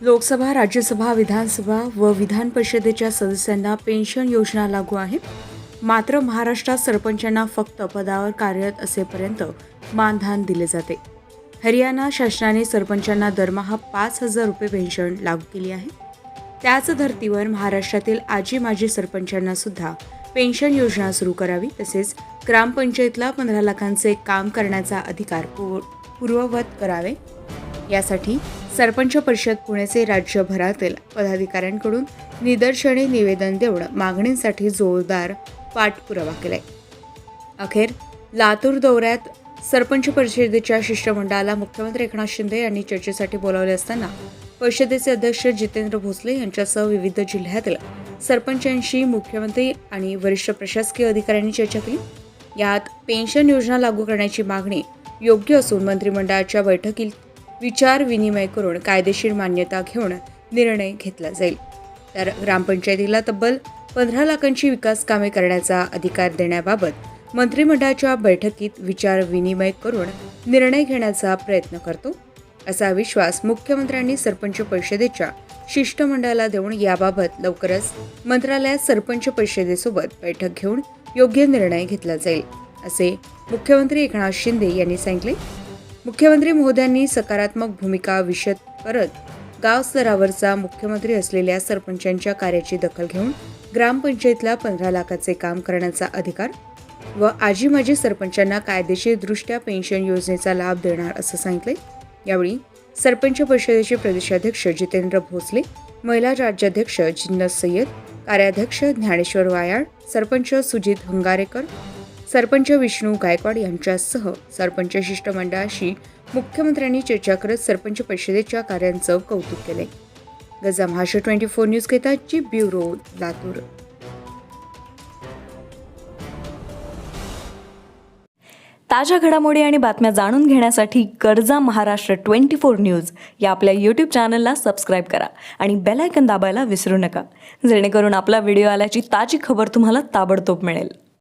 लोकसभा राज्यसभा विधानसभा व विधान परिषदेच्या सदस्यांना पेन्शन योजना लागू आहे. मात्र महाराष्ट्रात सरपंचांना फक्त पदावर कार्यरत असेपर्यंत मानधन दिले जाते. हरियाणा शासनाने सरपंचांना दरमहा पाच हजार रुपये पेन्शन लागू केली आहे. त्याच धर्तीवर महाराष्ट्रातील आजी माजी सरपंचांना सुद्धा पेन्शन योजना सुरू करावी तसेच ग्रामपंचायतला पंधरा लाखांचे काम करण्याचा अधिकार पूर्ववत करावे. यासाठी सरपंच परिषद पुणेचे राज्यभरातील पदाधिकाऱ्यांकडून निदर्शने निवेदन देऊन मागणींसाठी जोरदार पाठपुरावा केलाय. अखेर लातूर दौऱ्यात सरपंच परिषदेच्या शिष्टमंडळाला मुख्यमंत्री एकनाथ शिंदे यांनी चर्चेसाठी बोलावले असताना परिषदेचे अध्यक्ष जितेंद्र भोसले यांच्यासह विविध जिल्ह्यातील सरपंचांशी मुख्यमंत्री आणि वरिष्ठ प्रशासकीय अधिकाऱ्यांनी चर्चा केली. यात पेन्शन योजना लागू करण्याची मागणी योग्य असून मंत्रिमंडळाच्या बैठकीत विचार विनिमय करून कायदेशीर मान्यता घेऊन निर्णय घेतला जाईल. तर ग्रामपंचायतीला तब्बल पंधरा लाखांची विकास कामे करण्याचा अधिकार देण्याबाबत मंत्रिमंडळाच्या बैठकीत विचार विनिमय करून निर्णय घेण्याचा प्रयत्न करतो. असा विश्वास मुख्यमंत्र्यांनी सरपंच परिषदेच्या शिष्टमंडळाला देऊन याबाबत लवकरच मंत्रालयात सरपंच परिषदेसोबत बैठक घेऊन योग्य निर्णय घेतला जाईल असे मुख्यमंत्री एकनाथ शिंदे यांनी सांगितले. मुख्यमंत्री महोदयांनी सकारात्मक भूमिका विषद करत गाव स्तरावरचा मुख्यमंत्री असलेल्या सरपंचांच्या कार्याची दखल घेऊन ग्रामपंचायतला पंधरा लाखाचे काम करण्याचा अधिकार व आजी माजी सरपंचांना कायदेशीरदृष्ट्या पेन्शन योजनेचा लाभ देणार असं सांगितले यावेळी सरपंच परिषदेचे प्रदेशाध्यक्ष जितेंद्र भोसले महिला राज्याध्यक्ष जिन्नस सय्यद कार्याध्यक्ष ज्ञानेश्वर वायाळ सरपंच सुजित हंगारेकर सरपंच विष्णू गायकवाड यांच्यासह सरपंच शिष्टमंडळाशी मुख्यमंत्र्यांनी चर्चा करत सरपंच परिषदेच्या कार्यांचं कौतुक केले. गजा महाराष्ट्र ट्वेंटी फोर न्यूज केताची ब्युरो लातूर. ताज्या घडामोडी आणि बातम्या जाणून घेण्यासाठी गरजा महाराष्ट्र ट्वेंटी फोर न्यूज या आपल्या यूट्यूब चॅनलला सबस्क्राईब करा आणि बेलायकन दाबायला विसरू नका. जेणेकरून आपला व्हिडिओ आल्याची ताजी खबर तुम्हाला ताबडतोब मिळेल.